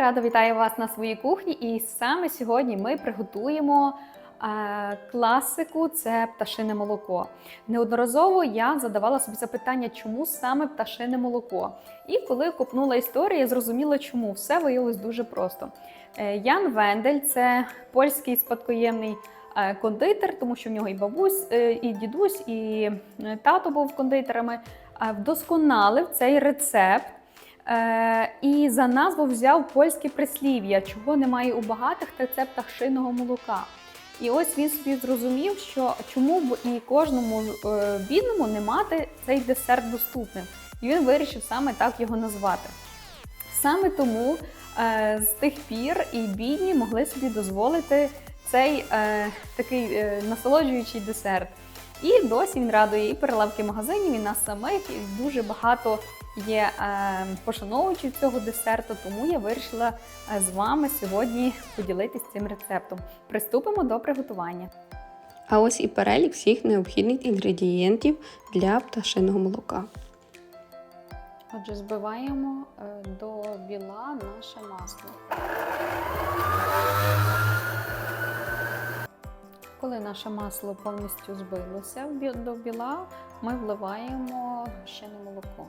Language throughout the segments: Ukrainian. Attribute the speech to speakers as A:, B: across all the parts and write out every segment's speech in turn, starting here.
A: Рада вітаю вас на своїй кухні. І саме сьогодні ми приготуємо е, класику це пташине молоко. Неодноразово я задавала собі запитання, чому саме пташине молоко. І коли копнула історію, я зрозуміла, чому все виявилось дуже просто. Е, Ян Вендель це польський спадкоємний е, кондитер, тому що в нього і бабусь, і дідусь, і тато був кондитерами. Вдосконалив цей рецепт. Е, і за назву взяв польське прислів'я, чого немає у багатих рецептах шинного молока. І ось він собі зрозумів, що чому б і кожному е, бідному не мати цей десерт доступним. І він вирішив саме так його назвати. Саме тому е, з тих пір і бідні могли собі дозволити цей такий насолоджуючий десерт. І досі він радує і перелавки магазинів, і нас самих, і дуже багато є е, пошановувачів цього десерту, тому я вирішила е, з вами сьогодні поділитися цим рецептом. Приступимо до приготування.
B: А ось і перелік всіх необхідних інгредієнтів для пташиного молока.
A: Отже, збиваємо е, до біла наше масло. Коли наше масло повністю збилося до біла, ми вливаємо гущене молоко.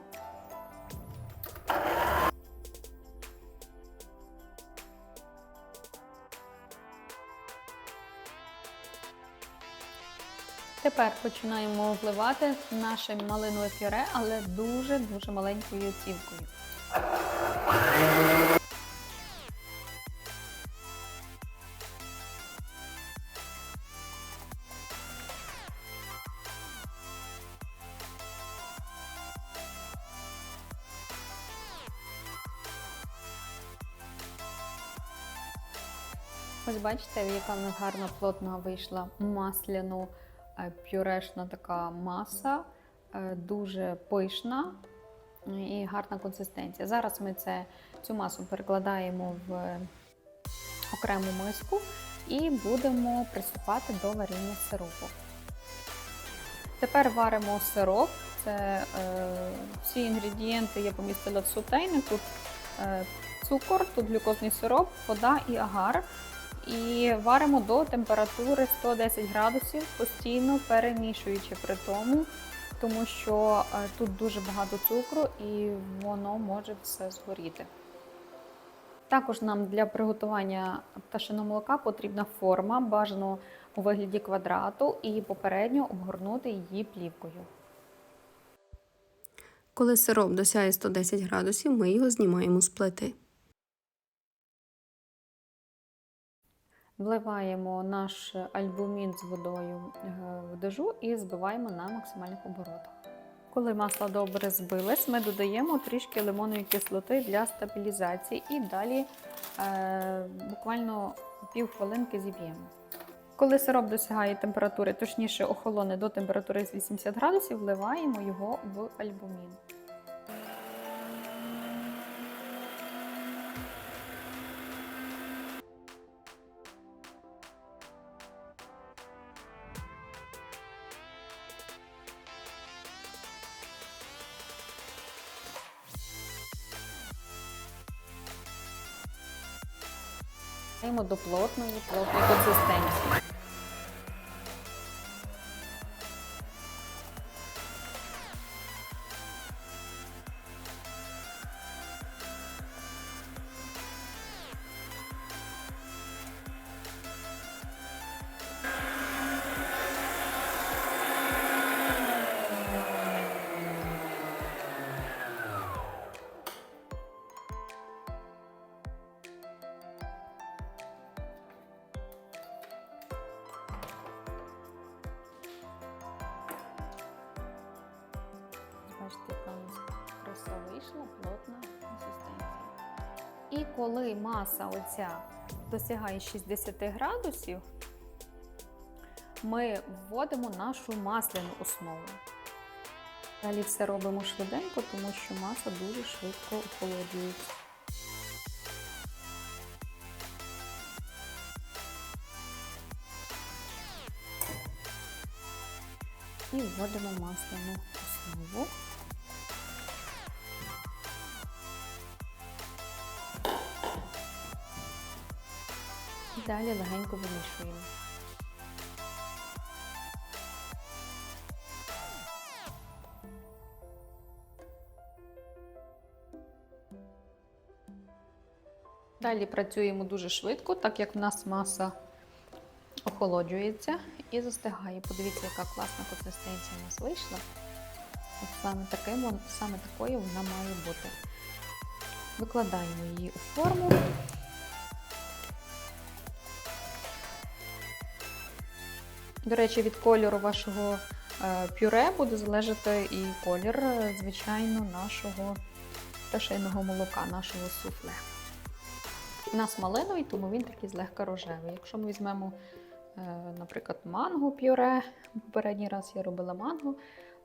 A: Тепер починаємо вливати наше малинове пюре, але дуже-дуже маленькою оцінкою. Ось бачите, яка в нас гарна плотна вийшла масляну е, пюрешна така маса, е, дуже пишна і гарна консистенція. Зараз ми це, цю масу перекладаємо в окрему миску і будемо приступати до варіння сиропу. Тепер варимо сироп. Це е, всі інгредієнти я помістила в сутейник. Тут е, цукор, тут глюкозний сироп, вода і агар. І варимо до температури 110 градусів, постійно перемішуючи при тому, тому що е, тут дуже багато цукру і воно може все згоріти. Також нам для приготування пташиного молока потрібна форма, бажано у вигляді квадрату, і попередньо обгорнути її плівкою.
B: Коли сироп досягає 110 градусів, ми його знімаємо з плити.
A: Вливаємо наш альбумін з водою е, в дежу і збиваємо на максимальних оборотах. Коли масло добре збилось, ми додаємо трішки лимонної кислоти для стабілізації і далі е, буквально півхвилинки зіб'ємо. Коли сироп досягає температури, точніше охолоне до температури 80 градусів, вливаємо його в альбумін. Даємо до плотної, плотної консистенції. Вийшла, плотна консистенція. І коли маса оця досягає 60 градусів, ми вводимо нашу масляну основу. Далі все робимо швиденько, тому що маса дуже швидко охолоджується. І вводимо масляну основу. Далі легенько вимішуємо. Далі працюємо дуже швидко, так як в нас маса охолоджується і застигає. Подивіться, яка класна консистенція у нас вийшла. От саме, таким, саме такою вона має бути. Викладаємо її у форму. До речі, від кольору вашого е, пюре буде залежати і колір, е, звичайно, нашого пташиного молока, нашого суфле. У нас малиновий, тому він такий злегка рожевий. Якщо ми візьмемо, е, наприклад, манго пюре, попередній раз я робила манго,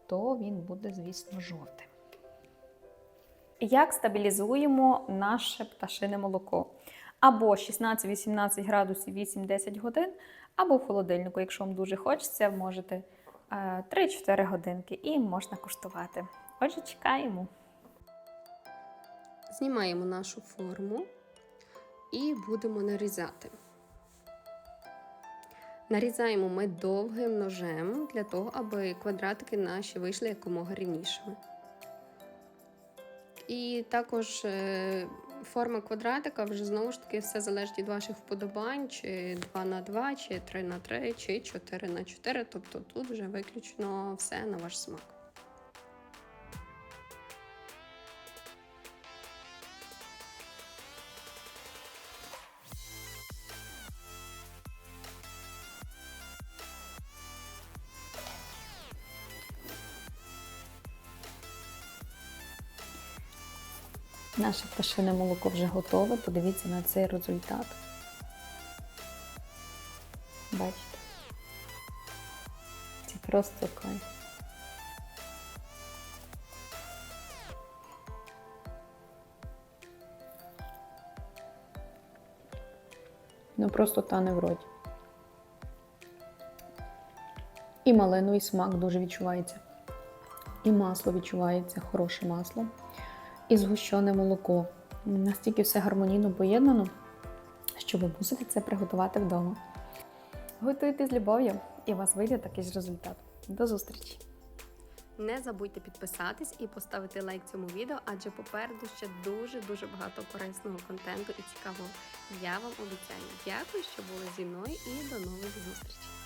A: то він буде, звісно, жовтим. Як стабілізуємо наше пташине молоко? Або 16-18 градусів 8-10 годин, або в холодильнику, якщо вам дуже хочеться, можете е, 3-4 годинки і можна куштувати. Отже, чекаємо.
B: Знімаємо нашу форму і будемо нарізати. Нарізаємо ми довгим ножем для того, аби квадратики наші вийшли якомога рівнішими. І також е, форма квадратика вже знову ж таки все залежить від ваших вподобань, чи 2 на 2, чи 3 на 3, чи 4 на 4. Тобто тут вже виключно все на ваш смак.
A: Наше пташине молоко вже готове. Подивіться на цей результат. Бачите? Це просто кайф. Ну просто тане в роті. І малиновий смак дуже відчувається. І масло відчувається, хороше масло і згущене молоко. Настільки все гармонійно поєднано, що ви мусите це приготувати вдома. Готуйте з любов'ю, і у вас вийде такий ж результат. До зустрічі!
B: Не забудьте підписатись і поставити лайк цьому відео, адже попереду ще дуже-дуже багато корисного контенту і цікавого. Я вам обіцяю. Дякую, що були зі мною і до нових зустрічей!